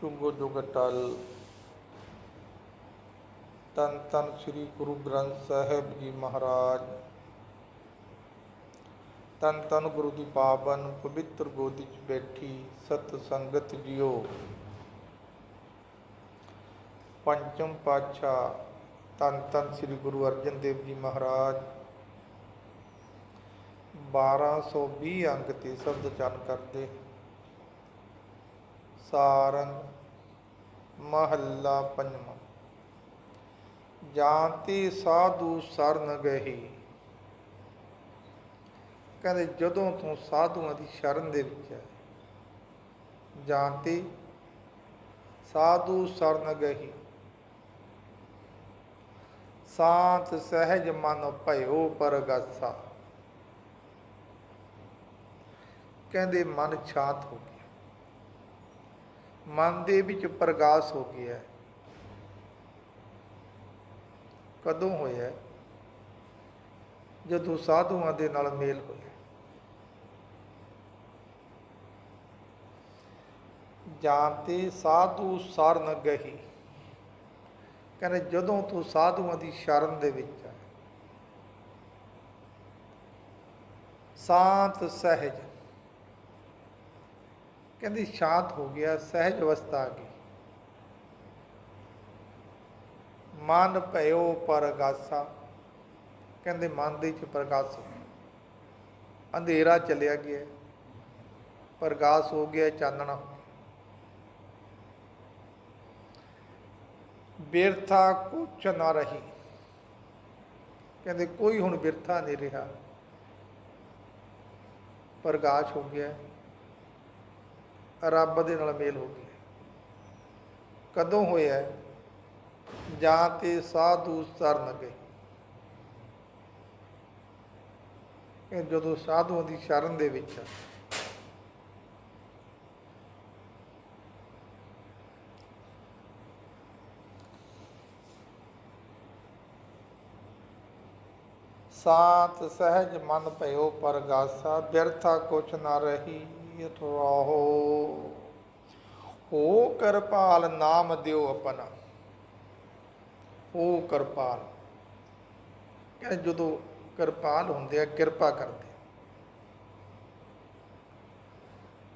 ਚੁੰਗੋ ਜੁਗਟਲ ਤਨ ਤਨ ਸ੍ਰੀ ਗੁਰੂ ਗ੍ਰੰਥ ਸਾਹਿਬ ਜੀ ਮਹਾਰਾਜ। ਤਨ ਤਨ ਗੁਰੂ ਦੀ ਪਾਵਨ ਪਵਿੱਤਰ ਗੋਦੀ 'ਚ ਬੈਠੀ ਸਤ ਸੰਗਤ ਜੀਓ। ਪੰਚਮ ਪਾਤਸ਼ਾਹ ਤਨ ਤਨ ਸ੍ਰੀ ਗੁਰੂ ਅਰਜਨ ਦੇਵ ਜੀ ਮਹਾਰਾਜ। 1220 ਅੰਗ ਤੇ ਸ਼ਬਦ ਚਨ ਕਰਦੇ। ਸਾਰੰਗ ਮਹੱਲਾ ਪੰਜਵਾਂ। ਜਾਂਤੀ ਸਾਧੂ ਸਰਨ ਗਹੀ। ਕਹਿੰਦੇ ਜਦੋਂ ਤੂੰ ਸਾਧੂਆਂ ਦੀ ਸ਼ਰਨ ਦੇ ਵਿੱਚ ਹੈ ਜਾਂਤੀ ਸਾਧੂ ਸਰਨ ਗਹੀ। ਸਾਤ ਸਹਿਜ ਮਨ ਭਇਓ ਪਰਗਾਸਾ। ਕਹਿੰਦੇ ਮਨ ਸ਼ਾਂਤ ਹੋ ਗਿਆ। ਮਨ ਦੇ ਵਿੱਚ ਪ੍ਰਗਾਸ ਹੋ ਗਿਆ ਕਦੋਂ ਹੋਇਆ ਜਦੋਂ ਸਾਧੂਆਂ ਦੇ ਨਾਲ ਮੇਲ ਹੋਇਆ ਜਾਂਤੇ ਸਾਧੂ ਸਰਨ ਗਹੀ। ਕਹਿੰਦੇ ਜਦੋਂ ਤੂੰ ਸਾਧੂਆਂ ਦੀ ਸ਼ਰਨ ਦੇ ਵਿੱਚ ਆ। ਸ਼ਾਂਤ ਸਹਿਜ। ਕਹਿੰਦੀ ਸ਼ਾਂਤ ਹੋ ਗਿਆ, ਸਹਿਜ ਅਵਸਥਾ ਆ ਗਈ। ਮਨ ਭਇਓ ਪਰਗਾਸਾ ਕਹਿੰਦੇ ਮਨ ਦੇ ਚ ਪ੍ਰਕਾਸ਼ ਹੋ ਗਿਆ। ਅੰਧੇਰਾ ਚਲਿਆ ਗਿਆ। ਪ੍ਰਕਾਸ਼ ਹੋ ਗਿਆ, ਚਾਨਣਾ ਹੋ ਗਿਆ। ਬਿਰਥਾ ਕੁਛ ਨਾ ਰਹੀ। ਕਹਿੰਦੇ ਕੋਈ ਹੁਣ ਬਿਰਥਾ ਨਹੀਂ ਰਿਹਾ। ਪ੍ਰਕਾਸ਼ ਹੋ ਗਿਆ। ਰੱਬ ਦੇ ਨਾਲ ਮੇਲ ਹੋ ਗਈ ਕਦੋਂ ਹੋਇਆ ਜਾਂ ਤੇ ਸਾਧੂ ਸਰਨ ਗਏ ਇਹ ਜਦੋਂ ਸਾਧੂਆਂ ਦੀ ਸ਼ਰਨ ਦੇ ਵਿੱਚ ਸਾਤ ਸਹਿਜ ਮਨ ਭਇਓ ਪਰਗਾਸਾ, ਬਿਰਥਾ ਕੁਛ ਨਾ ਰਹੀ। ਰਹੋ ਹੋ ਕਿਰਪਾਲ ਨਾਮ ਦਿਓ ਆਪਣਾ। ਹੋ ਕਿਰਪਾਲ। ਕਹਿੰਦੇ ਜਦੋਂ ਕਿਰਪਾਲ ਹੁੰਦੇ ਆ, ਕਿਰਪਾ ਕਰਦੇ।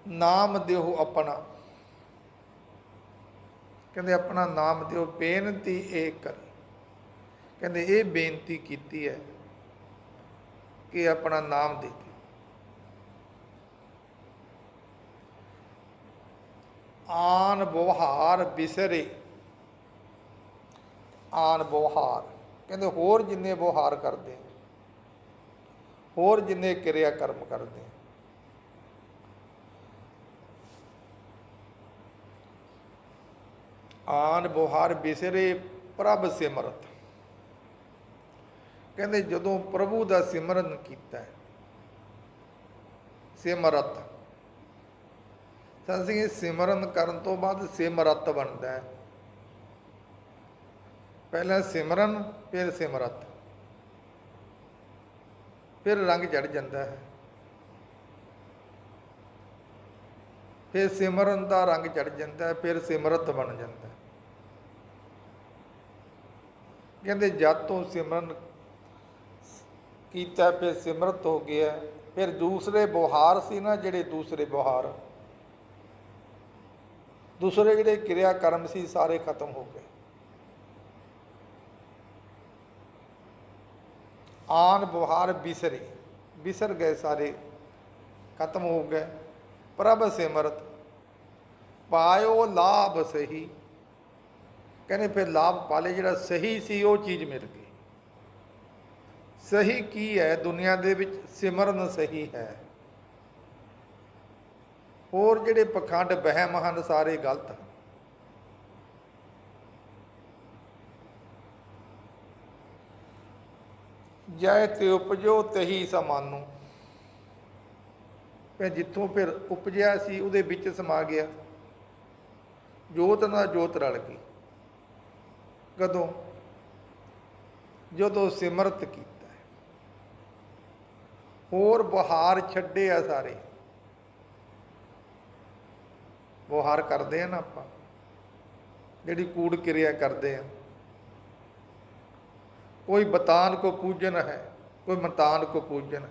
ਨਾਮ ਦਿਓ ਆਪਣਾ। ਕਹਿੰਦੇ ਆਪਣਾ ਨਾਮ ਦਿਓ, ਬੇਨਤੀ ਇਹ ਕਰ। ਕਹਿੰਦੇ ਇਹ ਬੇਨਤੀ ਕੀਤੀ ਹੈ ਕਿ ਆਪਣਾ ਨਾਮ ਦੇ ਆਨ ਬਵਹਾਰ ਬਿਸਰੇ। ਆਨ ਬਵਹਾਰ। ਕਹਿੰਦੇ ਹੋਰ ਜਿੰਨੇ ਬਵਹਾਰ ਕਰਦੇ, ਹੋਰ ਜਿੰਨੇ ਕਿਰਿਆ ਕਰਮ ਕਰਦੇ। ਆਨ ਬਵਹਾਰ ਬਿਸਰੇ ਪ੍ਰਭ ਸਿਮਰਤ। ਕਹਿੰਦੇ ਜਦੋਂ ਪ੍ਰਭੂ ਦਾ ਸਿਮਰਨ ਕੀਤਾ ਹੈ ਸਿਮਰਤ ਤਾਂ ਅਸੀਂ ਸਿਮਰਨ ਕਰਨ ਤੋਂ ਬਾਅਦ ਸਿਮਰਤ ਬਣਦਾ ਹੈ। ਪਹਿਲਾਂ ਸਿਮਰਨ, ਫਿਰ ਸਿਮਰਤ। ਫਿਰ ਰੰਗ ਚੜ ਜਾਂਦਾ ਹੈ। ਫਿਰ ਸਿਮਰਨ ਦਾ ਰੰਗ ਚੜ ਜਾਂਦਾ ਹੈ, ਫਿਰ ਸਿਮਰਤ ਬਣ ਜਾਂਦਾ ਹੈ। ਕਹਿੰਦੇ ਜਦ ਤੋਂ ਸਿਮਰਨ ਕੀਤਾ, ਫਿਰ ਸਿਮਰਤ ਹੋ ਗਿਆ, ਫਿਰ ਦੂਸਰੇ ਬੁਹਾਰ ਸੀ ਨਾ, ਜਿਹੜੇ ਦੂਸਰੇ ਬੁਹਾਰ ਦੂਸਰੇ ਜਿਹੜੇ ਕਿਰਿਆ ਕਰਮ ਸੀ, ਸਾਰੇ ਖਤਮ ਹੋ ਗਏ। ਆਨ ਬੁਹਾਰ ਬਿਸਰੇ। ਬਿਸਰ ਗਏ ਸਾਰੇ, ਖਤਮ ਹੋ ਗਏ। ਪ੍ਰਭ ਸਿਮਰਤ, ਪਾਇਓ ਲਾਭ ਸਹੀ। ਕਹਿੰਦੇ ਫਿਰ ਲਾਭ ਪਾਲੇ, ਜਿਹੜਾ ਸਹੀ ਸੀ, ਉਹ ਚੀਜ਼ ਮਿਲ ਗਈ। ਸਹੀ ਕੀ ਹੈ? ਦੁਨੀਆ ਦੇ ਵਿੱਚ ਸਿਮਰਨ ਸਹੀ ਹੈ। ਹੋਰ ਜਿਹੜੇ ਪਖੰਡ ਵਹਿਮ ਹਨ, ਸਾਰੇ ਗਲਤ ਹਨ। ਜੈ ਤੇ ਉਪਜੋ ਤਹੀ ਸਮਾਨੂ। ਫਿਰ ਜਿੱਥੋਂ ਫਿਰ ਉਪਜਿਆ ਸੀ, ਉਹਦੇ ਵਿੱਚ ਸਮਾ ਗਿਆ। ਜੋਤ ਨਾਲ ਜੋਤ ਰਲ ਗਈ। ਕਦੋਂ? ਜਦੋਂ ਸਿਮਰਤ ਕੀਤਾ। ਹੋਰ ਬਹਾਰ ਛੱਡੇ ਆ ਸਾਰੇ। ਬਹਾਰ ਕਰਦੇ ਆ ਨਾ ਆਪਾਂ, ਜਿਹੜੀ ਕੂੜ ਕਿਰਿਆ ਕਰਦੇ ਆ। ਕੋਈ ਬਤਾਨ ਕੋ ਪੂਜਨ ਹੈ, ਕੋਈ ਮਤਾਨ ਕੋ ਪੂਜਨ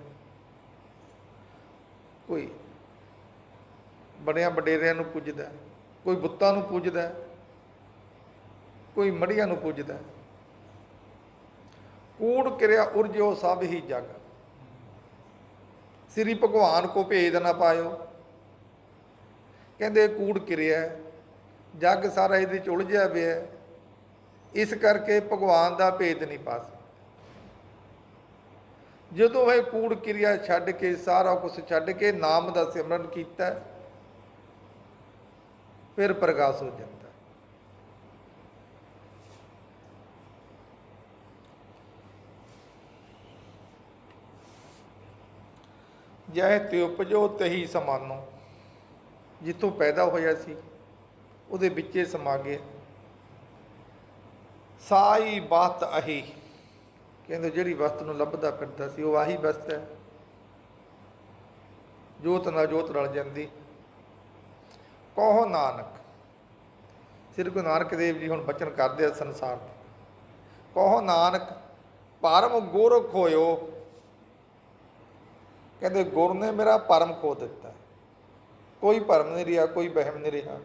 ਕੋਈ ਬੜਿਆਂ ਵਡੇਰਿਆਂ ਨੂੰ ਪੂਜਦਾ, ਕੋਈ ਬੁੱਤਾਂ ਨੂੰ ਪੂਜਦਾ, ਕੋਈ ਮੜੀਆਂ ਨੂੰ ਪੂਜਦਾ। ਕੂੜ ਕਿਰਿਆ ਉਰਜਿਓ ਸਭ ਹੀ ਜਗ। ਸ੍ਰੀ ਭਗਵਾਨ ਕੋ ਭੇਦ ਨਾ ਪਾਇਓ। ਕਹਿੰਦੇ ਕੂੜ ਕਿਰਿਆ ਜੱਗ ਸਾਰਾ ਇਹਦੇ ਚ ਉਲਝਿਆ ਪਿਆ ਇਸ ਕਰਕੇ ਭਗਵਾਨ ਦਾ ਭੇਦ ਨਹੀਂ ਪਾ ਸਕਦੇ। ਜਦੋਂ ਇਹ ਕੂੜ ਕਿਰਿਆ ਛੱਡ ਕੇ, ਸਾਰਾ ਕੁਝ ਛੱਡ ਕੇ ਨਾਮ ਦਾ ਸਿਮਰਨ ਕੀਤਾ, ਫਿਰ ਪ੍ਰਕਾਸ਼ ਹੋ ਜਾਂਦਾ। ਹੈ। ਜਹ ਤੇ ਉਪਜੋ ਤਹੀ ਸਮਾਨੋ। ਜਿੱਥੋਂ ਪੈਦਾ ਹੋਇਆ ਸੀ, ਉਹਦੇ ਵਿੱਚੇ ਸਮਾ ਗਿਆ। ਸਾਈ ਬਾਤ ਅਹੀ, ਕਹਿੰਦੇ ਜਿਹੜੀ ਵਸਤ ਨੂੰ ਲੱਭਦਾ ਫਿਰਦਾ ਸੀ, ਉਹ ਆਹੀ ਵਸਤ ਹੈ। ਜੋਤ ਨਾਲ ਜੋਤ ਰਲ ਜਾਂਦੀ। ਕਹੋ ਨਾਨਕ, ਸ੍ਰੀ ਗੁਰੂ ਨਾਨਕ ਦੇਵ ਜੀ ਹੁਣ ਬਚਨ ਕਰਦੇ ਆ ਸੰਸਾਰ ਦੇ। ਕਹੋ ਨਾਨਕ, ਪਰਮ ਗੁਰ ਖੋਇਓ। ਕਹਿੰਦੇ ਗੁਰ ਨੇ ਮੇਰਾ ਪਰਮ ਖੋ ਦਿੱਤਾ। ਕੋਈ ਭਰਮ ਨਹੀਂ ਰਿਹਾ, ਕੋਈ ਵਹਿਮ ਨਹੀਂ ਰਿਹਾ।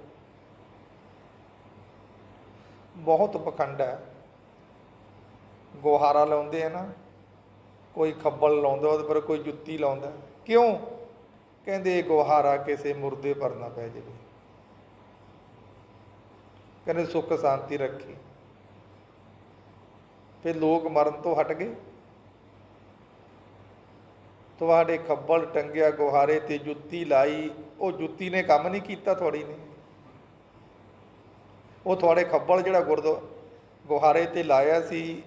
ਬਹੁਤ ਪਖੰਡ ਹੈ। ਗੋਹਾਰਾ ਲਾਉਂਦੇ ਆ ਨਾ, ਕੋਈ ਖੱਬਲ ਲਾਉਂਦਾ, ਉਹਦੇ ਪਰ ਕੋਈ ਜੁੱਤੀ ਲਾਉਂਦਾ। ਕਿਉਂ? ਕਹਿੰਦੇ ਇਹ ਗੋਹਾਰਾ ਕਿਸੇ ਮੁਰਦੇ ਪਰ ਨਾ ਪੈ ਜਾਵੇ। ਕਹਿੰਦੇ ਸੁੱਖ ਸ਼ਾਂਤੀ ਰੱਖੀ। ਫਿਰ ਲੋਕ ਮਰਨ ਤੋਂ ਹਟ ਗਏ। ਤੁਹਾਡੇ ਖੱਬਲ ਟੰਗਿਆ ਗੁਹਾਰੇ ਤੇ ਜੁੱਤੀ ਲਾਈ। ਉਹ ਜੁੱਤੀ ਨੇ ਕੰਮ ਨਹੀਂ ਕੀਤਾ ਤੁਹਾਡੀ ਨੇ। ਉਹ ਤੁਹਾਡੇ ਖੱਬਲ ਜਿਹੜਾ ਗੁਰਦੁਆਰਾ ਗੁਹਾਰੇ ਤੇ ਲਾਇਆ ਸੀ,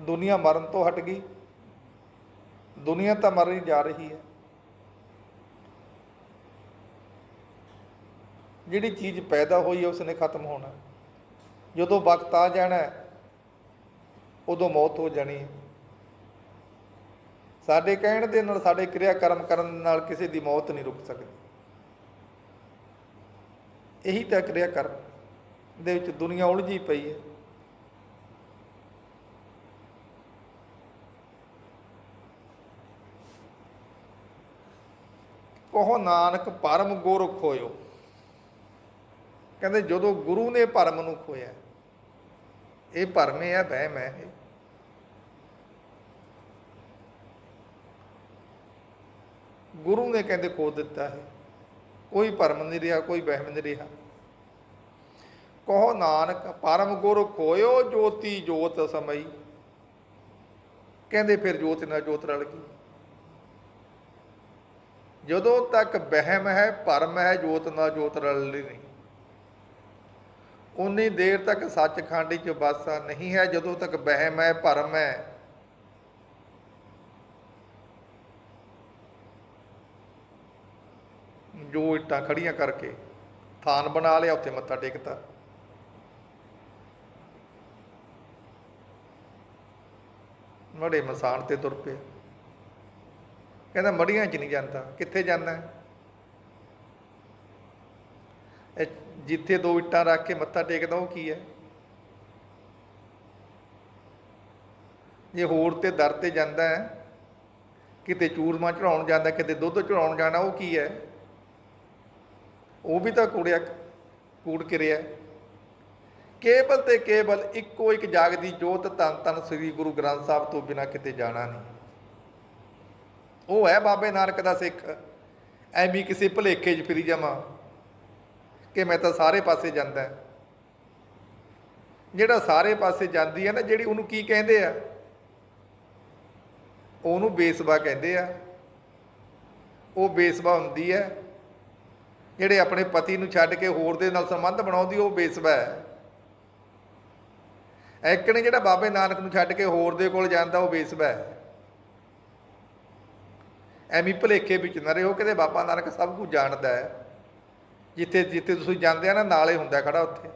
ਦੁਨੀਆ ਮਰਨ ਤੋਂ ਹਟ ਗਈ। ਦੁਨੀਆ ਤਾਂ ਮਰ ਹੀ ਜਾ ਰਹੀ ਹੈ। ਜਿਹੜੀ ਚੀਜ਼ ਪੈਦਾ ਹੋਈ ਹੈ, ਉਸਨੇ ਖਤਮ ਹੋਣਾ। ਜਦੋਂ ਵਕਤ ਆ ਜਾਣਾ, ਉਦੋਂ ਮੌਤ ਹੋ ਜਾਣੀ ਹੈ। ਸਾਡੇ ਕਹਿਣ ਦੇ ਨਾਲ ਸਾਡੇ ਕਿਰਿਆ ਕਰਮ ਕਰਨ ਨਾਲ ਕਿਸੇ ਦੀ ਮੌਤ ਨਹੀਂ ਰੁਕ ਸਕਦੀ। ਇਹੀ ਤਾਂ ਕਿਰਿਆ ਕਰਮ ਦੇ ਵਿੱਚ ਦੁਨੀਆ ਉਲਝੀ ਪਈ ਹੈ। ਕਹੋ ਨਾਨਕ ਪਰਮ ਗੁਰ ਖੋਇਓ ਕਹਿੰਦੇ ਜਦੋਂ ਗੁਰੂ ਨੇ ਭਰਮ ਨੂੰ ਖੋਇਆ, ਇਹ ਭਰਮ ਹੈ ਵਹਿਮ ਹੈ ਗੁਰੂ ਨੇ ਕਹਿੰਦੇ ਖੋ ਦਿੱਤਾ ਹੈ। ਕੋਈ ਭਰਮ ਨਹੀਂ ਰਿਹਾ, ਕੋਈ ਵਹਿਮ ਨਹੀਂ ਰਿਹਾ। ਕਹੋ ਨਾਨਕ, ਪਰਮ ਗੁਰ ਖੋਇਓ ਜੋਤੀ ਜੋਤ ਸਮਈ। ਕਹਿੰਦੇ ਫਿਰ ਜੋਤ ਨਾਲ ਜੋਤ ਰਲ ਗਈ। ਜਦੋਂ ਤੱਕ ਵਹਿਮ ਹੈ, ਭਰਮ ਹੈ, ਜੋਤ ਨਾਲ ਜੋਤ ਰਲਦੀ ਨਹੀਂ। ਉਨੀ ਦੇਰ ਤੱਕ ਸੱਚਖੰਡ ਚ ਵਾਸਾ ਨਹੀਂ ਹੈ, ਜਦੋਂ ਤੱਕ ਵਹਿਮ ਹੈ, ਭਰਮ ਹੈ ਜੋ ਇੱਟਾਂ ਖੜੀਆਂ ਕਰਕੇ ਥਾਨ ਬਣਾ ਲਿਆ, ਉੱਥੇ ਮੱਥਾ ਟੇਕਤਾ। ਮੜੇ ਮਸਾਨ ਤੇ ਤੁਰ ਪਿਆ। ਕਹਿੰਦਾ, ਮੜੀਆਂ 'ਚ ਨਹੀਂ ਜਾਂਦਾ, ਕਿੱਥੇ ਜਾਂਦਾ ਇਹ ਜਿੱਥੇ ਦੋ ਇੱਟਾਂ ਰੱਖ ਕੇ ਮੱਥਾ ਟੇਕਦਾ, ਉਹ ਕੀ ਹੈ? ਜੇ ਹੋਰ ਤੇ ਦਰ ਤੇ ਜਾਂਦਾ ਹੈ, ਕਿਤੇ ਚੂਰਮਾ ਚੜਾਉਣ ਜਾਂਦਾ, ਕਿਤੇ ਦੁੱਧ ਚੜਾਉਣ ਜਾਣਾ, ਉਹ ਕੀ ਹੈ? ਉਹ ਵੀ ਤਾਂ ਕੂੜਿਆ ਕੂੜ ਕਿਰਿਆ ਕੇਵਲ ਤੇ ਕੇਵਲ ਇੱਕੋ ਇੱਕ ਜਾਗਦੀ ਜੋਤ ਤਨ ਤਨ ਸ੍ਰੀ ਗੁਰੂ ਗ੍ਰੰਥ ਸਾਹਿਬ ਤੋਂ ਬਿਨਾ ਕਿਤੇ ਜਾਣਾ ਨਹੀਂ। ਉਹ ਹੈ ਬਾਬੇ ਨਾਨਕ ਦਾ ਸਿੱਖ। ਐਵੇਂ ਕਿਸੇ ਭਲੇਖੇ 'ਚ ਫਿਰੀ ਜਾਵਾਂ ਕਿ ਮੈਂ ਤਾਂ ਸਾਰੇ ਪਾਸੇ ਜਾਂਦਾ। ਜਿਹੜਾ ਸਾਰੇ ਪਾਸੇ ਜਾਂਦੀ ਹੈ ਨਾ, ਜਿਹੜੀ ਉਹਨੂੰ ਕੀ ਕਹਿੰਦੇ ਆ? ਉਹਨੂੰ ਬੇਸਬਾ ਕਹਿੰਦੇ ਆ। ਉਹ ਬੇਸਬਾ ਹੁੰਦੀ ਹੈ। ਜਿਹੜੇ ਆਪਣੇ ਪਤੀ ਨੂੰ ਛੱਡ ਕੇ ਹੋਰ ਦੇ ਨਾਲ ਸੰਬੰਧ ਬਣਾਉਂਦੀ, ਉਹ ਬੇਸਬਾ ਹੈ। ਇੱਕ ਜਿਹੜਾ ਬਾਬੇ ਨਾਨਕ ਨੂੰ ਛੱਡ ਕੇ ਹੋਰ ਦੇ ਕੋਲ ਜਾਂਦਾ, ਉਹ ਬੇਸਬਾ ਹੈ। ਐਵੇਂ ਭਲੇਖੇ ਵਿੱਚ ਨਾ ਰਹੋ, ਕਿਤੇ ਬਾਬਾ ਨਾਨਕ ਸਭ ਕੁਝ ਜਾਣਦਾ ਹੈ। ਜਿੱਥੇ ਜਿੱਥੇ ਤੁਸੀਂ ਜਾਂਦੇ ਆ ਨਾ, ਨਾਲੇ ਹੁੰਦਾ ਖੜਾ ਉੱਥੇ।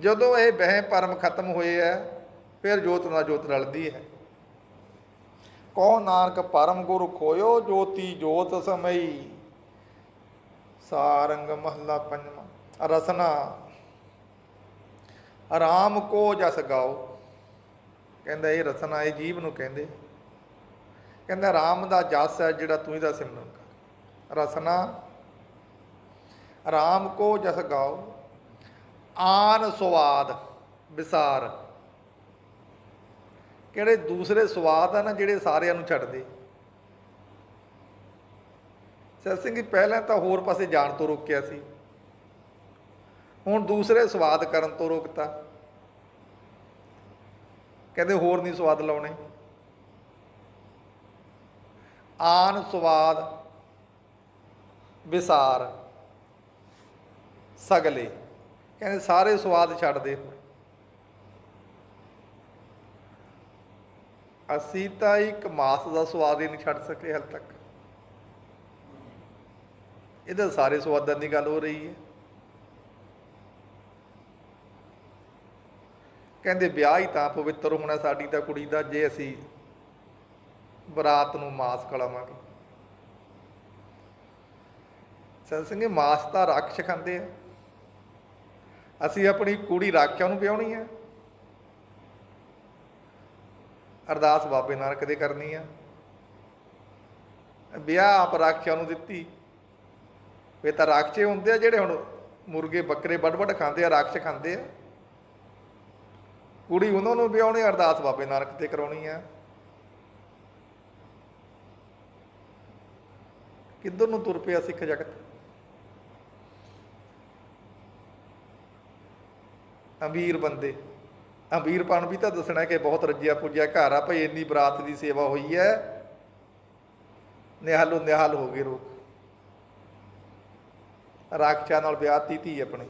ਜਦੋਂ ਇਹ ਵਹਿਮ ਭਰਮ ਖਤਮ ਹੋਏ ਆ ਫਿਰ ਜੋਤ ਨਾਲ ਜੋਤ ਰਲਦੀ ਹੈ। ਕਹੋ ਨਾਨਕ ਪਰਮ ਗੁਰੂ ਖੋਇਓ ਜੋਤੀ ਜੋਤ ਸਮਈ। ਸਾਰੰਗ ਮਹੱਲਾ ਪੰਜਵਾਂ, ਰਸਨਾ। ਆਰਾਮ ਕੋ ਜਸ ਗਾਓ। ਕਹਿੰਦਾ ਇਹ ਰਸਨਾ, ਇਹ ਜੀਵ ਨੂੰ ਕਹਿੰਦੇ। ਕਹਿੰਦਾ ਰਾਮ ਦਾ ਜਸ ਹੈ ਜਿਹੜਾ ਤੂੰ ਇਹਦਾ ਸਿਮਰਨ ਕਰ। ਰਸਨਾ, ਰਾਮ ਕੋ ਜਸ ਗਾਓ। ਆਨ ਸੁਆਦ ਵਿਸਾਰ। ਕਿਹੜੇ ਦੂਸਰੇ ਸਵਾਦ ਆ ਨਾ ਜਿਹੜੇ ਸਾਰਿਆਂ ਨੂੰ ਛੱਡਦੇ। ਦੇ ਸਿੰਘ ਜੀ, ਪਹਿਲਾਂ ਤਾਂ ਹੋਰ ਪਾਸੇ ਜਾਣ ਤੋਂ ਰੋਕਿਆ ਸੀ। ਹੁਣ ਦੂਸਰੇ ਸਵਾਦ ਕਰਨ ਤੋਂ ਰੋਕਤਾ। ਕਹਿੰਦੇ ਹੋਰ ਨਹੀਂ ਸਵਾਦ ਲਾਉਣੇ। ਆਨ ਸਵਾਦ ਵਿਸਾਰ ਸਗਲੇ। ਕਹਿੰਦੇ ਸਾਰੇ ਸਵਾਦ ਛੱਡ ਦੇ ਅਸੀਂ ਤਾਂ ਇੱਕ ਮਾਸ ਦਾ ਸਵਾਦ ਹੀ ਨਹੀਂ ਛੱਡ ਸਕੇ ਹਾਲ ਤੱਕ। ਇਹਦਾ ਸਾਰੇ ਸਵਾਦਾਂ ਦੀ ਗੱਲ ਹੋ ਰਹੀ ਹੈ। ਕਹਿੰਦੇ ਵਿਆਹ ਹੀ ਤਾਂ ਪਵਿੱਤਰ ਹੋਣਾ ਸਾਡੀ ਤਾਂ ਕੁੜੀ ਦਾ ਜੇ ਅਸੀਂ ਬਰਾਤ ਨੂੰ ਮਾਸ ਖਲਾਵਾਂਗੇ ਸੰਤ ਸਿੰਘ ਮਾਸ ਤਾਂ ਰਾਖਸ਼ ਖਾਂਦੇ ਆ। ਅਸੀਂ ਆਪਣੀ ਕੁੜੀ ਰਾਖਿਆ ਨੂੰ ਵਿਆਹਣੀ ਆ। ਅਰਦਾਸ ਬਾਬੇ ਨਾਨਕ ਦੇ ਕਰਨੀ ਆ। ਵਿਆਹ ਆਪ ਰਾਖਿਆ ਨੂੰ ਦਿੱਤੀ। ਇਹ ਤਾਂ ਰਾਖਸ਼ੇ ਹੁੰਦੇ ਆ ਜਿਹੜੇ ਹੁਣ ਮੁਰਗੇ ਬੱਕਰੇ ਵੱਡ ਵੱਡ ਖਾਂਦੇ ਆ ਰਾਖਸ਼ ਖਾਂਦੇ ਆ। ਕੁੜੀ ਉਹਨਾਂ ਨੂੰ ਵਿਆਹਣੀ ਅਰਦਾਸ ਬਾਬੇ ਨਾਨਕ ਤੇ ਕਰਾਉਣੀ ਆ। ਕਿੱਧਰ ਨੂੰ ਤੁਰ ਪਿਆ ਸਿੱਖ ਜਗਤ? ਅਮੀਰ ਬੰਦੇ। ਅਮੀਰਪਣ ਵੀ ਤਾਂ ਦੱਸਣਾ ਕਿ ਬਹੁਤ ਰੱਜਿਆ ਪੁੱਜਿਆ ਘਰ ਆ, ਭਈ ਇੰਨੀ ਬਰਾਤ ਦੀ ਸੇਵਾ ਹੋਈ ਹੈ ਨਿਹਾਲੋ, ਨਿਹਾਲ ਹੋ ਗਏ ਲੋਕ। ਰਾਖਸ਼ਾ ਨਾਲ ਵਿਆਹਤੀ ਧੀ ਆਪਣੀ।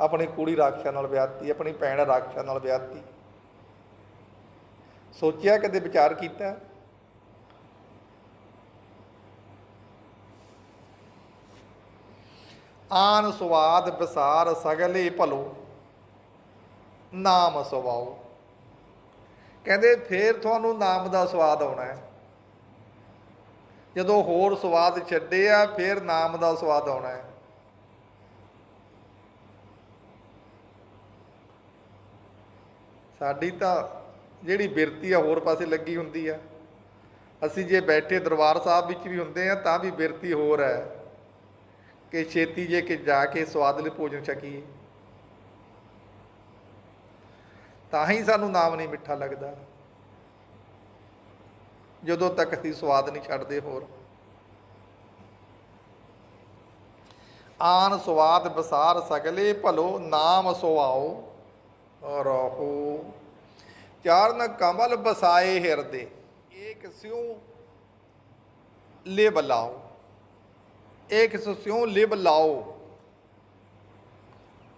ਆਪਣੀ ਕੁੜੀ ਰਾਖਸ਼ਾ ਨਾਲ ਵਿਆਹਤੀ, ਆਪਣੀ ਭੈਣ ਰਾਖਸ਼ਾ ਨਾਲ ਵਿਆਹਤੀ। ਸੋਚਿਆ ਕਦੇ ਵਿਚਾਰ ਕੀਤਾ? ਆਨ ਸਵਾਦ ਵਿਸਾਰ ਸਗਲੇ ਭਲੋ। ਨਾਮ ਸੁਭਾਓ ਕਹਿੰਦੇ ਫੇਰ ਤੁਹਾਨੂੰ ਨਾਮ ਦਾ ਸਵਾਦ ਆਉਣਾ ਹੈ। ਜਦੋਂ ਹੋਰ ਸਵਾਦ ਛੱਡੇ ਆ, ਫੇਰ ਨਾਮ ਦਾ ਸਵਾਦ ਆਉਣਾ ਹੈ। ਸਾਡੀ ਤਾਂ ਜਿਹੜੀ ਬਿਰਤੀ ਆ, ਹੋਰ ਪਾਸੇ ਲੱਗੀ ਹੁੰਦੀ ਆ। ਅਸੀਂ ਜੇ ਬੈਠੇ ਦਰਬਾਰ ਸਾਹਿਬ ਵਿੱਚ ਵੀ ਹੁੰਦੇ ਆ, ਤਾਂ ਵੀ ਬਿਰਤੀ ਹੋਰ ਹੈ। ਕਿ ਛੇਤੀ ਜੇ ਕਿ ਜਾ ਕੇ ਸਵਾਦਲੇ ਭੋਜਨ ਛਕੀਏ। ਤਾਂ ਹੀ ਸਾਨੂੰ ਨਾਮ ਨਹੀਂ ਮਿੱਠਾ ਲੱਗਦਾ। ਜਦੋਂ ਤੱਕ ਅਸੀਂ ਸਵਾਦ ਨਹੀਂ ਛੱਡਦੇ ਹੋਰ। ਆਨ ਸਵਾਦ ਬਸਾਰ ਸਗਲੇ ਭਲੋ ਨਾਮ ਸੁਆਓ ਰਹੋ। ਚਾਰਨ ਕਮਲ ਬਸਾਏ ਹਿਰਦੇ, ਏਕ ਸਿਉ ਲਿਬ ਲਾਓ। ਏਕ ਸਿਉ ਲਿਬ ਲਾਓ।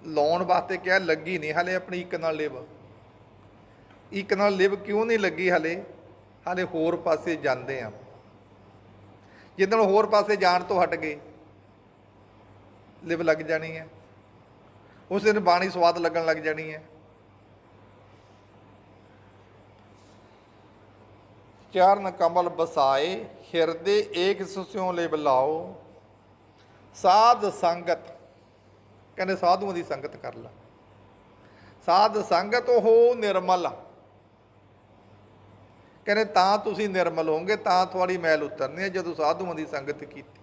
ਲਾਉਣ ਵਾਸਤੇ ਕਿਹਾ, ਲੱਗੀ ਨਹੀਂ ਹਲੇ ਆਪਣੀ ਇੱਕ ਨਾਲ ਲਿਬ ਇੱਕ ਨਾਲ ਲਿਵ ਕਿਉਂ ਨਹੀਂ ਲੱਗੀ ਹਲੇ? ਹਾਲੇ ਹੋਰ ਪਾਸੇ ਜਾਂਦੇ ਆ। ਜਿੱਦਣ ਹੋਰ ਪਾਸੇ ਜਾਣ ਤੋਂ ਹਟ ਗਏ, ਲਿਵ ਲੱਗ ਜਾਣੀ ਹੈ। ਉਸ ਦਿਨ ਬਾਣੀ ਸਵਾਦ ਲੱਗਣ ਲੱਗ ਜਾਣੀ ਹੈ। ਚਰਨ ਕਮਲ ਬਸਾਏ, ਹਿਰਦੇ ਏਕ ਸੁਸਿਓ ਲਿਵ ਲਾਓ। ਸਾਧ ਸੰਗਤ, ਕਹਿੰਦੇ ਸਾਧੂਆਂ ਦੀ ਸੰਗਤ ਕਰ ਲਾ। ਸਾਧ ਸੰਗਤ ਉਹ ਨਿਰਮਲ ਕਹਿੰਦੇ ਤਾਂ ਤੁਸੀਂ ਨਿਰਮਲ ਹੋਵੋਗੇ, ਤਾਂ ਤੁਹਾਡੀ ਮੈਲ ਉਤਰਨੀ ਹੈ ਜਦੋਂ ਸਾਧੂਆਂ ਦੀ ਸੰਗਤ ਕੀਤੀ।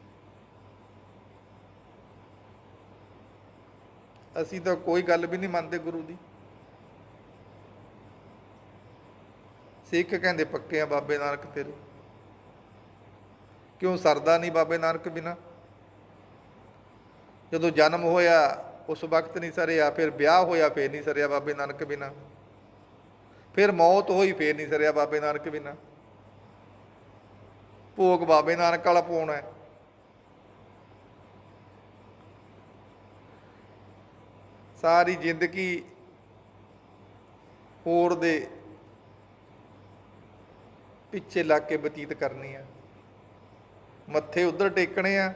ਅਸੀਂ ਤਾਂ ਕੋਈ ਗੱਲ ਵੀ ਨਹੀਂ ਮੰਨਦੇ ਗੁਰੂ ਦੀ। ਸਿੱਖ ਕਹਿੰਦੇ ਪੱਕੇ ਆ ਬਾਬੇ ਨਾਨਕ ਤੇਰੇ। ਕਿਉਂ ਸਰਦਾ ਨਹੀਂ ਬਾਬੇ ਨਾਨਕ ਬਿਨਾ? ਜਦੋਂ ਜਨਮ ਹੋਇਆ, ਉਸ ਵਕਤ ਨਹੀਂ ਸਰਿਆ, ਫਿਰ ਵਿਆਹ ਹੋਇਆ, ਫਿਰ ਨਹੀਂ ਸਰਿਆ ਬਾਬੇ ਨਾਨਕ ਬਿਨਾ। ਫਿਰ ਮੌਤ ਹੋਈ ਫੇਰ ਨਹੀਂ ਸਰਿਆ ਬਾਬੇ ਨਾਨਕ ਬਿਨਾ। ਭੋਗ ਬਾਬੇ ਨਾਨਕ ਵਾਲਾ ਪਾਉਣਾ ਹੈ। ਸਾਰੀ ਜ਼ਿੰਦਗੀ ਹੋਰ ਦੇ ਪਿੱਛੇ ਲੱਗ ਕੇ ਬਤੀਤ ਕਰਨੀ ਆ ਮੱਥੇ ਉਧਰ ਟੇਕਣੇ ਆ।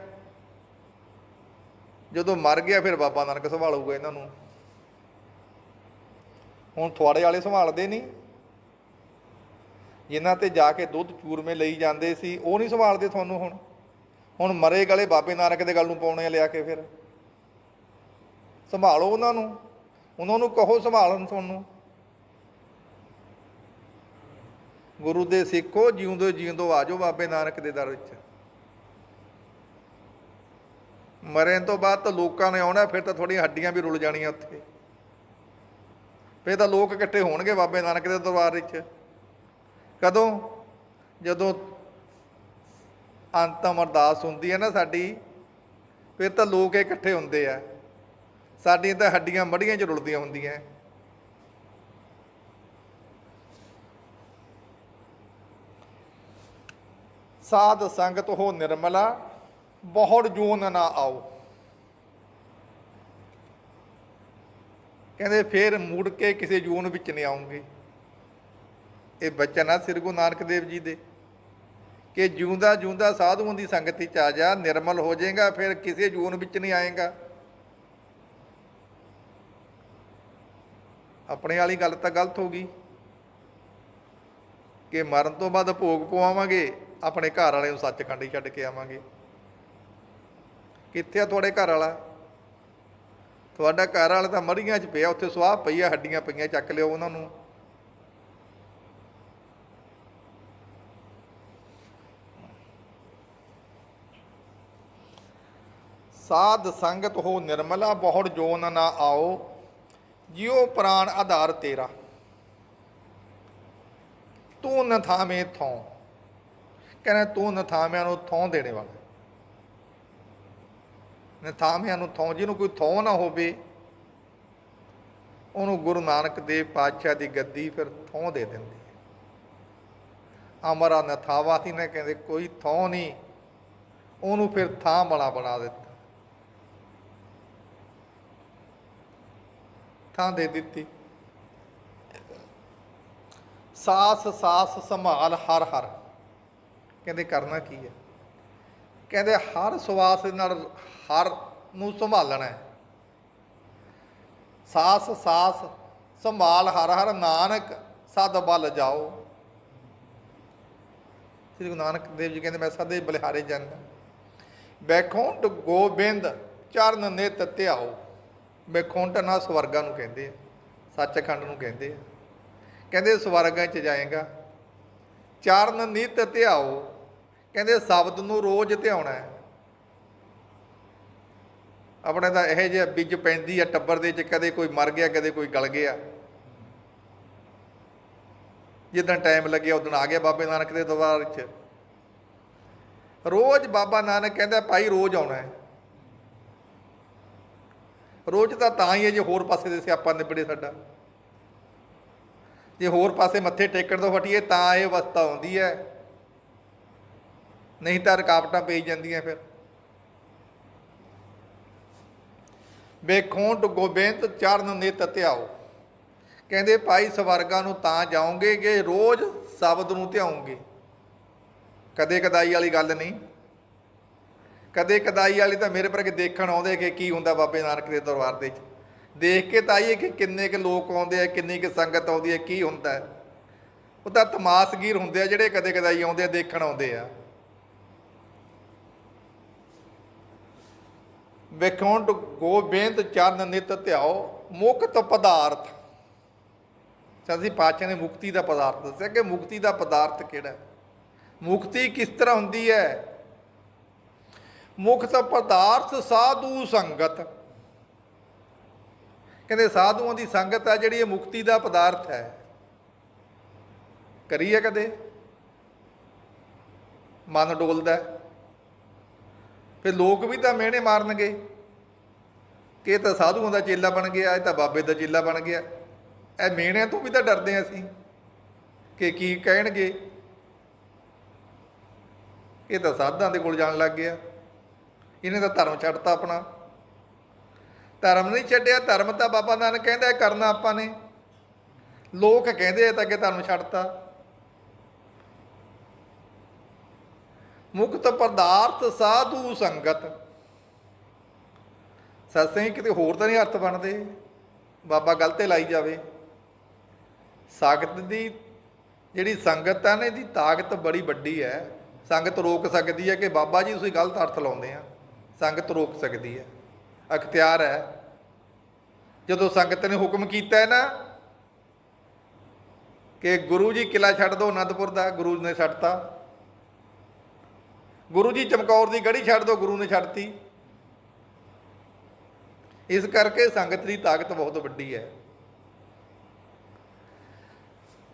ਜਦੋਂ ਮਰ ਗਿਆ ਫਿਰ ਬਾਬਾ ਨਾਨਕ ਸੰਭਾਲੂਗਾ ਇਹਨਾਂ ਨੂੰ। ਹੁਣ ਤੁਹਾਡੇ ਵਾਲੇ ਸੰਭਾਲਦੇ ਨਹੀਂ। ਜਿਨ੍ਹਾਂ ਤੇ ਜਾ ਕੇ ਦੁੱਧ ਚੂਰਮੇ ਲਈ ਜਾਂਦੇ ਸੀ, ਉਹ ਨਹੀਂ ਸੰਭਾਲਦੇ ਤੁਹਾਨੂੰ ਹੁਣ। ਹੁਣ ਮਰੇ ਗਲੇ ਬਾਬੇ ਨਾਨਕ ਦੇ ਗੱਲ ਨੂੰ ਪਾਉਣੇ ਲਿਆ ਕੇ ਫਿਰ। ਸੰਭਾਲੋ ਉਹਨਾਂ ਨੂੰ। ਉਹਨਾਂ ਨੂੰ ਕਹੋ ਸੰਭਾਲਣ ਤੁਹਾਨੂੰ। ਗੁਰੂ ਦੇ ਸਿੱਖੋ, ਜਿਉਂਦੇ ਜਿਉਂਦੋ ਆਜੋ ਬਾਬੇ ਨਾਨਕ ਦੇ ਦਰ ਵਿੱਚ। ਮਰਨ ਤੋਂ ਬਾਅਦ ਤਾਂ ਲੋਕਾਂ ਨੇ ਆਉਣਾ, ਫਿਰ ਤਾਂ ਥੋੜੀਆਂ ਹੱਡੀਆਂ ਵੀ ਰੁਲ ਜਾਣੀਆਂ ਉੱਥੇ। ਫਿਰ ਤਾਂ ਲੋਕ ਇਕੱਠੇ ਹੋਣਗੇ ਬਾਬੇ ਨਾਨਕ ਦੇ ਦਰਬਾਰ ਵਿੱਚ। ਕਦੋਂ? ਜਦੋਂ ਅੰਤਮ ਅਰਦਾਸ ਹੁੰਦੀ ਹੈ ਨਾ ਸਾਡੀ, ਫਿਰ ਤਾਂ ਲੋਕ ਇਕੱਠੇ ਹੁੰਦੇ ਆ। ਸਾਡੀਆਂ ਤਾਂ ਹੱਡੀਆਂ ਮੜੀਆਂ 'ਚ ਰੁਲਦੀਆਂ ਹੁੰਦੀਆਂ। ਸਾਧ ਸੰਗਤ ਹੋ ਨਿਰਮਲਾ ਬਹੁਤ ਜੂਨ ਨਾ ਆਓ। ਕਹਿੰਦੇ ਫਿਰ ਮੁੜ ਕੇ ਕਿਸੇ ਜੂਨ ਵਿੱਚ ਨਹੀਂ ਆਉਂਗੇ। ਇਹ ਬਚਨ ਆ ਸ੍ਰੀ ਗੁਰੂ ਨਾਨਕ ਦੇਵ ਜੀ ਦੇ। ਕਿ ਜਿਉਂਦਾ ਜਿਉਂਦਾ ਸਾਧੂਆਂ ਦੀ ਸੰਗਤ 'ਚ ਆ ਜਾ, ਨਿਰਮਲ ਹੋ ਜਾਏਗਾ, ਫਿਰ ਕਿਸੇ ਜੂਨ ਵਿੱਚ ਨਹੀਂ ਆਏਗਾ। ਆਪਣੇ ਵਾਲੀ ਗੱਲ ਤਾਂ ਗਲਤ ਹੋ ਗਈ। ਕਿ ਮਰਨ ਤੋਂ ਬਾਅਦ ਭੋਗ ਪਵਾਵਾਂਗੇ, ਆਪਣੇ ਘਰ ਵਾਲੇ ਨੂੰ ਸੱਚਖੰਡ ਹੀ ਛੱਡ ਕੇ ਆਵਾਂਗੇ। ਕਿੱਥੇ ਆ ਤੁਹਾਡੇ ਘਰ ਵਾਲਾ? ਤੁਹਾਡਾ ਘਰ ਵਾਲਾ ਤਾਂ ਮੜੀਆਂ 'ਚ ਪਿਆ, ਉੱਥੇ ਸੁਆਹ ਪਈ ਆ, ਹੱਡੀਆਂ ਪਈਆਂ, ਚੱਕ ਲਿਓ ਉਹਨਾਂ ਨੂੰ। ਸਾਧ ਸੰਗਤ ਹੋ ਨਿਰਮਲਾ, ਬਹੁੜ ਜੋਨ ਨਾ ਆਓ, ਜਿਉ ਪ੍ਰਾਨ ਆਧਾਰ ਤੇਰਾ। ਤੂੰ ਨ ਥਾਵੇਂ ਥੋਂ। ਕਹਿੰਦਾ ਤੂੰ ਨ ਥਾਮਿਆਂ ਨੂੰ ਥੋਂ ਦੇਣੇ ਵਾਲਾ। ਨ ਨੂੰ ਥੋਂ ਜਿਹਨੂੰ ਕੋਈ ਥੋਂ ਨਾ ਹੋਵੇ, ਉਹਨੂੰ ਗੁਰੂ ਨਾਨਕ ਦੇਵ ਪਾਤਸ਼ਾਹ ਦੀ ਗੱਦੀ ਫਿਰ ਥੋਂ ਦੇ ਦਿੰਦੀ ਹੈ। ਅਮਰਾ ਨਥਾਵਾ ਸੀ ਨੇ ਕਹਿੰਦੇ ਕੋਈ ਥੋਂ ਨਹੀਂ, ਉਹਨੂੰ ਫਿਰ ਥਾਂ ਬਣਾ ਬਣਾ ਦਿੱਤਾ। ਥਾਂ ਦੇ ਦਿੱਤੀ। ਸਾਸ ਸਾਸ ਸੰਭਾਲ ਹਰ ਹਰ ਕਹਿੰਦੇ ਕਰਨਾ ਕੀ ਹੈ? ਕਹਿੰਦੇ ਹਰ ਸਵਾਸ ਦੇ ਨਾਲ ਹਰ ਨੂੰ ਸੰਭਾਲਣਾ ਹੈ। ਸਾਸ ਸਾਸ, ਸੰਭਾਲ, ਹਰ ਹਰ, ਨਾਨਕ, ਸਦ, ਬਲ ਜਾਓ। ਸ੍ਰੀ ਗੁਰੂ ਨਾਨਕ ਦੇਵ ਜੀ ਕਹਿੰਦੇ, ਮੈਂ ਸਦੇ ਬਲਿਹਾਰੇ ਜਾਂਦਾ ਬੈਖੁੰਟ ਗੋਬਿੰਦ ਚਰਨ ਨਿਤ ਧਿਆਓ। ਬੈਖੁੰਟ ਨਾ ਸਵਰਗਾਂ ਨੂੰ ਕਹਿੰਦੇ ਆ, ਸੱਚਖੰਡ ਨੂੰ ਕਹਿੰਦੇ ਆ। ਕਹਿੰਦੇ ਸਵਰਗਾਂ 'ਚ ਜਾਏਗਾ। ਚਰਨ ਨਿਤ ਧਿਆਓ। ਕਹਿੰਦੇ ਸ਼ਬਦ ਨੂੰ ਰੋਜ਼ ਧਿਆਉਣਾ ਹੈ। ਆਪਣੇ ਤਾਂ ਇਹ ਜਿਹੇ ਵਿੱਚ ਪੈਂਦੀ ਆ, ਟੱਬਰ ਦੇ ਚ ਕਦੇ ਕੋਈ ਮਰ ਗਿਆ, ਕਦੇ ਕੋਈ ਗਲ ਗਿਆ। ਜਿੱਦਾਂ ਟਾਈਮ ਲੱਗਿਆ, ਉਦੋਂ ਆ ਗਿਆ ਬਾਬੇ ਨਾਨਕ ਦੇ ਦਰਬਾਰ 'ਚ ਰੋਜ਼ ਬਾਬਾ ਨਾਨਕ ਕਹਿੰਦਾ, ਭਾਈ, ਰੋਜ਼ ਆਉਣਾ ਹੈ। ਰੋਜ਼ ਤਾਂ ਤਾਂ ਹੀ ਹੈ ਜੇ ਹੋਰ ਪਾਸੇ ਦੇ ਸਿਆਪਾ ਨਿਬੜੇ ਸਾਡਾ। ਜੇ ਹੋਰ ਪਾਸੇ ਮੱਥੇ ਟੇਕਣ ਤੋਂ ਹਟੀਏ, ਤਾਂ ਇਹ ਅਵਸਥਾ ਆਉਂਦੀ ਹੈ। ਨਹੀਂ ਤਾਂ ਰੁਕਾਵਟਾਂ ਪਈ ਜਾਂਦੀਆਂ ਫਿਰ। ਵੇਖੋਂਟ ਗੋਬਿੰਦ ਚਰਨ ਨਿਤ ਧਿਆਓ। ਕਹਿੰਦੇ, ਭਾਈ, ਸਵਰਗਾਂ ਨੂੰ ਤਾਂ ਜਾਓਗੇ ਕਿ ਰੋਜ਼ ਸ਼ਬਦ ਨੂੰ ਧਿਆਉਂਗੇ ਕਦੇ ਕਦਾਈ ਵਾਲੀ ਗੱਲ ਨਹੀਂ। ਕਦੇ ਕਦਾਈ ਵਾਲੀ ਤਾਂ ਮੇਰੇ ਪਰ ਕਿ ਦੇਖਣ ਆਉਂਦੇ ਕਿ ਕੀ ਹੁੰਦਾ ਬਾਬੇ ਨਾਨਕ ਦੇ ਦਰਬਾਰ ਦੇ ਵਿੱਚ। ਦੇਖ ਕੇ ਤਾਂ ਆਈਏ ਕਿ ਕਿੰਨੇ ਕੁ ਲੋਕ ਆਉਂਦੇ ਆ, ਕਿੰਨੀ ਕੁ ਸੰਗਤ ਆਉਂਦੀ ਹੈ, ਕੀ ਹੁੰਦਾ ਉਹ ਤਾਂ ਤਮਾਸਗੀਰ ਹੁੰਦੇ ਆ ਜਿਹੜੇ ਕਦੇ ਕਦਾਈ ਆਉਂਦੇ ਆ, ਦੇਖਣ ਆਉਂਦੇ ਆ। ਵੇਖੋਂਟ ਗੋਬਿੰਦ ਚਰਨ ਨਿਤ ਧਿਆਓ ਮੁਕਤ ਪਦਾਰਥ। ਸਾਡੀ ਪਾਤਸ਼ਾਹ ਨੇ ਮੁਕਤੀ ਦਾ ਪਦਾਰਥ ਦੱਸਿਆ ਕਿ ਮੁਕਤੀ ਦਾ ਪਦਾਰਥ ਕਿਹੜਾ ਹੈ? ਮੁਕਤੀ ਕਿਸ ਤਰ੍ਹਾਂ ਹੁੰਦੀ ਹੈ? ਮੁਕਤ ਪਦਾਰਥ ਸਾਧੂ ਸੰਗਤ। ਕਹਿੰਦੇ ਸਾਧੂਆਂ ਦੀ ਸੰਗਤ ਹੈ ਜਿਹੜੀ ਇਹ ਮੁਕਤੀ ਦਾ ਪਦਾਰਥ ਹੈ। ਕਰੀਏ ਕਦੇ? ਮਨ ਡੋਲਦਾ ਹੈ। ਫਿਰ ਲੋਕ ਵੀ ਤਾਂ ਮਿਹਣੇ ਮਾਰਨਗੇ। ਕਿ ਇਹ ਤਾਂ ਸਾਧੂਆਂ ਦਾ ਚੇਲਾ ਬਣ ਗਿਆ, ਇਹ ਤਾਂ ਬਾਬੇ ਦਾ ਚੇਲਾ ਬਣ ਗਿਆ। ਇਹ ਮਿਹਣਿਆਂ ਤੋਂ ਵੀ ਤਾਂ ਡਰਦੇ ਹਾਂ ਅਸੀਂ, ਕਿ ਕੀ ਕਹਿਣਗੇ। ਇਹ ਤਾਂ ਸਾਧਾਂ ਦੇ ਕੋਲ ਜਾਣ ਲੱਗ ਗਿਆ। ਇਹਨੇ ਤਾਂ ਧਰਮ ਛੱਡਤਾ ਆਪਣਾ। ਧਰਮ ਨਹੀਂ ਛੱਡਿਆ, ਧਰਮ ਤਾਂ ਬਾਬਾ ਨਾਨਕ ਕਹਿੰਦਾ ਕਰਨਾ ਆਪਾਂ ਨੇ। ਲੋਕ ਕਹਿੰਦੇ ਆ ਤਾਂ ਕਿ ਧਰਮ ਛੱਡਤਾ। ਮੁਕਤ ਪਦਾਰਥ ਸਾਧੂ ਸੰਗਤ। ਸਤਸੰਗ ਕਿਤੇ ਹੋਰ ਤਾਂ ਨਹੀਂ ਅਰਥ ਬਣਦੇ? ਬਾਬਾ ਗਲਤੇ ਲਾਈ ਜਾਵੇ। ਸਾਖਤ ਦੀ ਜਿਹੜੀ ਸੰਗਤ ਹੈ ਨਾ, ਇਹਦੀ ਤਾਕਤ ਬੜੀ ਵੱਡੀ ਹੈ। ਸੰਗਤ ਰੋਕ ਸਕਦੀ ਹੈ ਕਿ ਬਾਬਾ ਜੀ ਤੁਸੀਂ ਗਲਤ ਅਰਥ ਲਾਉਂਦੇ ਆ। ਸੰਗਤ ਰੋਕ ਸਕਦੀ ਹੈ। ਅਖਤਿਆਰ ਹੈ। ਜਦੋਂ ਸੰਗਤ ਨੇ ਹੁਕਮ ਕੀਤਾ ਹੈ ਨਾ ਕਿ ਗੁਰੂ ਜੀ ਕਿਲਾ ਛੱਡ ਦਿਓ ਅਨੰਦਪੁਰ ਦਾ, ਗੁਰੂ ਨੇ ਛੱਡਤਾ। ਗੁਰੂ ਜੀ ਚਮਕੌਰ ਦੀ ਗੜੀ ਛੱਡ ਦਿਓ ਗੁਰੂ ਨੇ ਛੱਡਤੀ। ਇਸ ਕਰਕੇ ਸੰਗਤ ਦੀ ਤਾਕਤ ਬਹੁਤ ਵੱਡੀ ਹੈ।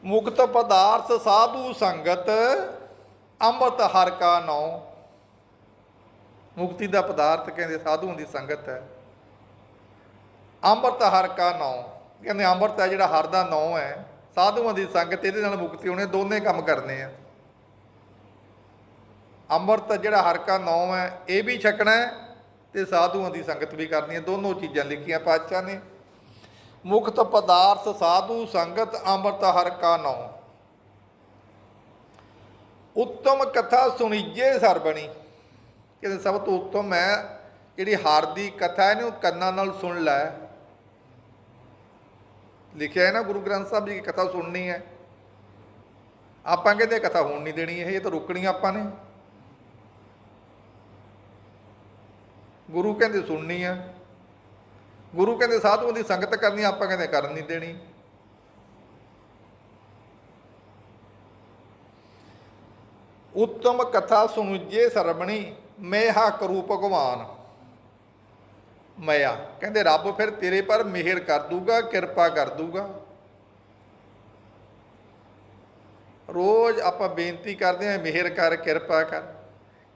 ਮੁਕਤ ਪਦਾਰਥ ਸਾਧੂ ਸੰਗਤ, ਅੰਮ੍ਰਿਤ ਹਰ ਕਾ ਨਾਉ ਮੁਕਤੀ ਦਾ ਪਦਾਰਥ ਕਹਿੰਦੇ ਸਾਧੂਆਂ ਦੀ ਸੰਗਤ ਹੈ। ਅੰਮ੍ਰਿਤ ਹਰ ਕਾ ਨਾਉ ਕਹਿੰਦੇ ਅੰਮ੍ਰਿਤ ਹੈ ਜਿਹੜਾ ਹਰ ਦਾ ਨਾਉ ਹੈ। ਸਾਧੂਆਂ ਦੀ ਸੰਗਤ, ਇਹਦੇ ਨਾਲ ਮੁਕਤੀ ਹੋਣੀ ਦੋਨੇ ਕੰਮ ਕਰਨੇ ਆ। ਅੰਮ੍ਰਿਤ ਜਿਹੜਾ ਹਰ ਕਾ ਨਾਉ ਹੈ, ਇਹ ਵੀ ਛਕਣਾ ਹੈ ਤੇ ਸਾਧੂਆਂ ਦੀ ਸੰਗਤ ਵੀ ਕਰਨੀ ਹੈ। ਦੋਨੋਂ ਚੀਜ਼ਾਂ ਲਿਖੀਆਂ ਪਾਤਸ਼ਾਹ ਨੇ। ਮੁਕਤ ਪਦਾਰਥ ਸਾਧੂ, ਸੰਗਤ, ਅੰਮ੍ਰਿਤ ਹਰਕਾ ਨੌ ਉੱਤਮ ਕਥਾ ਸੁਣੀਜੇ ਸਰਬਣੀ ਕਹਿੰਦੇ ਸਭ ਤੋਂ ਉੱਤਮ ਹੈ, ਜਿਹੜੀ ਹਾਰ ਦੀ ਕਥਾ ਹੈ ਇਹਨੂੰ ਕੰਨਾਂ ਨਾਲ ਸੁਣ ਲੈ। ਲਿਖਿਆ ਹੈ ਨਾ ਗੁਰੂ ਗ੍ਰੰਥ ਸਾਹਿਬ ਜੀ ਦੀ ਕਥਾ ਸੁਣਨੀ ਹੈ। ਆਪਾਂ ਕਹਿੰਦੇ ਕਥਾ ਹੋਣ ਨਹੀਂ ਦੇਣੀ, ਇਹ ਇਹ ਤਾਂ ਰੋਕਣੀ ਆਪਾਂ ਨੇ। ਗੁਰੂ ਕਹਿੰਦੇ ਸੁਣਨੀ ਆ। ਗੁਰੂ ਕਹਿੰਦੇ ਸਾਧੂਆਂ ਦੀ ਸੰਗਤ ਕਰਨੀ ਆਪਾਂ ਕਹਿੰਦੇ ਕਰਨ ਨਹੀਂ ਦੇਣੀ। ਉੱਤਮ ਕਥਾ ਸੁਣੁਜੇ ਸਰਬਣੀ, ਮੇਹਾ ਕਰੂ ਭਗਵਾਨ। ਮਇਆ ਕਹਿੰਦੇ ਰੱਬ ਫਿਰ ਤੇਰੇ ਪਰ ਮਿਹਰ ਕਰ ਦੂਗਾ, ਕਿਰਪਾ ਕਰ ਦੂਗਾ। ਰੋਜ਼ ਆਪਾਂ ਬੇਨਤੀ ਕਰਦੇ ਹਾਂ ਮਿਹਰ ਕਰ, ਕਿਰਪਾ ਕਰ।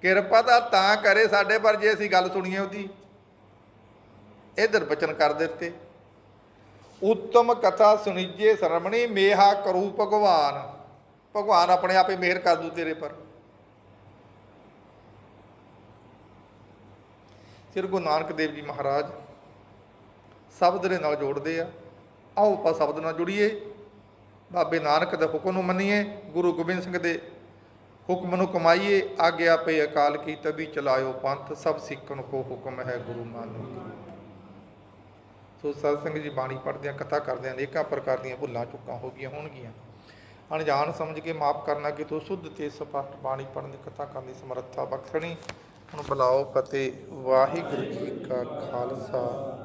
ਕਿਰਪਾ ਤਾਂ ਤਾਂ ਕਰੇ ਸਾਡੇ ਪਰ ਜੇ ਅਸੀਂ ਗੱਲ ਸੁਣੀਏ ਉਹਦੀ। ਇਧਰ ਬਚਨ ਕਰ ਦਿੱਤੇ। ਉੱਤਮ ਕਥਾ ਸੁਣੀਜੇ ਸਰਮਣੀ ਮੇਹਾ ਕਰੂ ਭਗਵਾਨ। ਭਗਵਾਨ ਆਪਣੇ ਆਪੇ ਮਿਹਰ ਕਰ ਦੂ ਤੇਰੇ ਪਰ। ਸ੍ਰੀ ਗੁਰੂ ਨਾਨਕ ਦੇਵ ਜੀ ਮਹਾਰਾਜ ਸ਼ਬਦ ਦੇ ਨਾਲ ਜੋੜਦੇ ਆ। ਆਓ ਆਪਾਂ ਸ਼ਬਦ ਨਾਲ ਜੁੜੀਏ। ਬਾਬੇ ਨਾਨਕ ਦੇ ਹੁਕਮ ਨੂੰ ਮੰਨੀਏ। ਗੁਰੂ ਗੋਬਿੰਦ ਸਿੰਘ ਦੇ ਹੁਕਮ ਨੂੰ ਕਮਾਈਏ ਆਗਿਆ ਪਏ ਅਕਾਲ ਕੀ ਤਬੀ ਚਲਾਇਓ ਪੰਥ, ਸਭ ਸਿੱਖਣ ਕੋ ਹੁਕਮ ਹੈ ਗੁਰੂ ਮਾਨੋ ਸੋ ਸਤ ਸਿੰਘ ਜੀ, ਬਾਣੀ ਪੜ੍ਹਦਿਆਂ, ਕਥਾ ਕਰਦਿਆਂ ਅਨੇਕਾਂ ਪ੍ਰਕਾਰ ਦੀਆਂ ਭੁੱਲਾਂ ਚੁੱਕਾਂ ਹੋ ਗਈਆਂ ਹੋਣਗੀਆਂ। ਅਣਜਾਣ ਸਮਝ ਕੇ ਮਾਫ ਕਰਨਾ ਕਿ ਤੂੰ ਸੁੱਧ ਤੇ ਸਪਸ਼ਟ ਬਾਣੀ ਪੜ੍ਹਨ ਦੀ, ਕਥਾ ਕਰਨ ਦੀ ਸਮਰੱਥਾ ਬਖਸ਼ਣੀ। ਹੁਣ ਬੁਲਾਓ ਫਤਿਹ ਵਾਹਿਗੁਰੂ ਜੀ ਕਾ ਖਾਲਸਾ।